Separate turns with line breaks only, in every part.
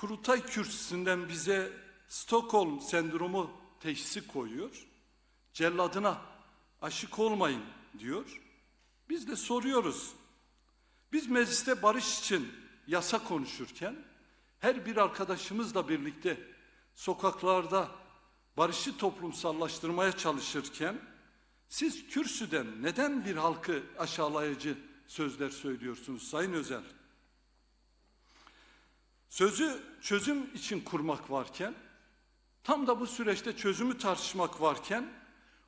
Kurultay kürsüsünden bize Stockholm sendromu teşhisi koyuyor. Celladına aşık olmayın diyor. Biz de soruyoruz. Biz mecliste barış için yasa konuşurken her bir arkadaşımızla birlikte sokaklarda barışı toplumsallaştırmaya çalışırken siz kürsüden neden bir halkı aşağılayıcı sözler söylüyorsunuz Sayın Özel? Sözü çözüm için kurmak varken, tam da bu süreçte çözümü tartışmak varken,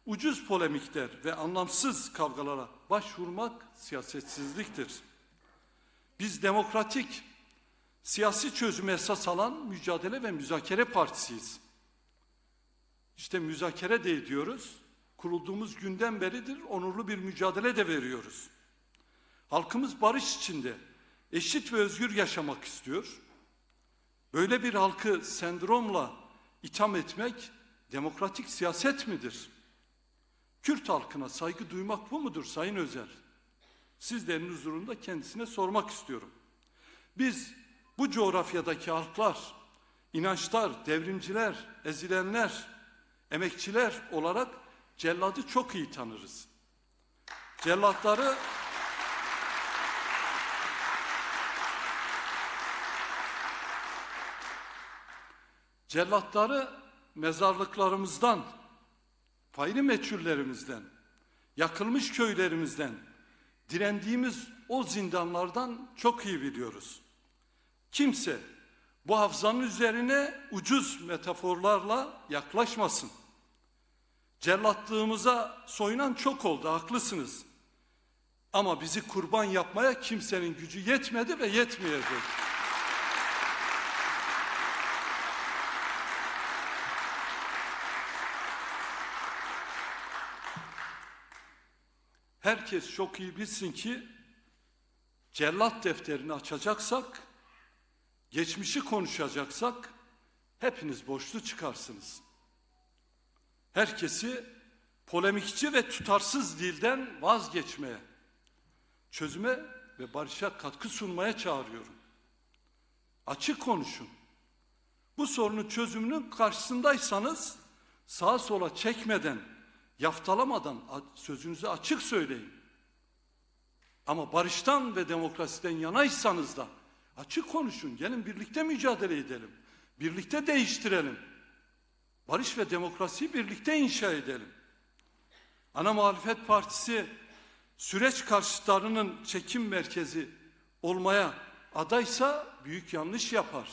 ucuz polemikler ve anlamsız kavgalara başvurmak siyasetsizliktir. Biz demokratik, siyasi çözüme esas alan mücadele ve müzakere partisiyiz. İşte müzakere de ediyoruz. Kurulduğumuz günden beridir onurlu bir mücadele de veriyoruz. Halkımız barış içinde eşit ve özgür yaşamak istiyor. Böyle bir halkı sendromla itham etmek demokratik siyaset midir? Kürt halkına saygı duymak bu mudur Sayın Özel? Sizlerin huzurunda kendisine sormak istiyorum. Biz bu coğrafyadaki halklar, inançlar, devrimciler, ezilenler, emekçiler olarak celladı çok iyi tanırız. Cellatları Cellatları mezarlıklarımızdan, fayri meçhullerimizden, yakılmış köylerimizden, direndiğimiz o zindanlardan çok iyi biliyoruz. Kimse bu hafızanın üzerine ucuz metaforlarla yaklaşmasın. Cellatlığımıza soyunan çok oldu, haklısınız. Ama bizi kurban yapmaya kimsenin gücü yetmedi ve yetmeyecek. Herkes çok iyi bilsin ki cellat defterini açacaksak, geçmişi konuşacaksak hepiniz borçlu çıkarsınız. Herkesi polemikçi ve tutarsız dilden vazgeçmeye, çözüme ve barışa katkı sunmaya çağırıyorum. Açık konuşun. Bu sorunun çözümünün karşısındaysanız sağa sola çekmeden, yaftalamadan sözünüzü açık söyleyin. Ama barıştan ve demokrasiden yanaysanız da açık konuşun. Gelin birlikte mücadele edelim. Birlikte değiştirelim. Barış ve demokrasiyi birlikte inşa edelim. Ana muhalefet partisi süreç karşıtlarının çekim merkezi olmaya adaysa büyük yanlış yapar.